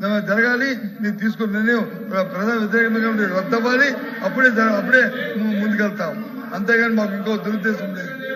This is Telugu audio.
జరగాలి నేను తీసుకున్న నిర్ణయం ప్రజా వ్యతిరేకంగా రద్దవ్వాలి అప్పుడే అప్పుడే ముందుకెళ్తాం అంతేగాని మాకు ఇంకో దురుద్దేశం లేదు.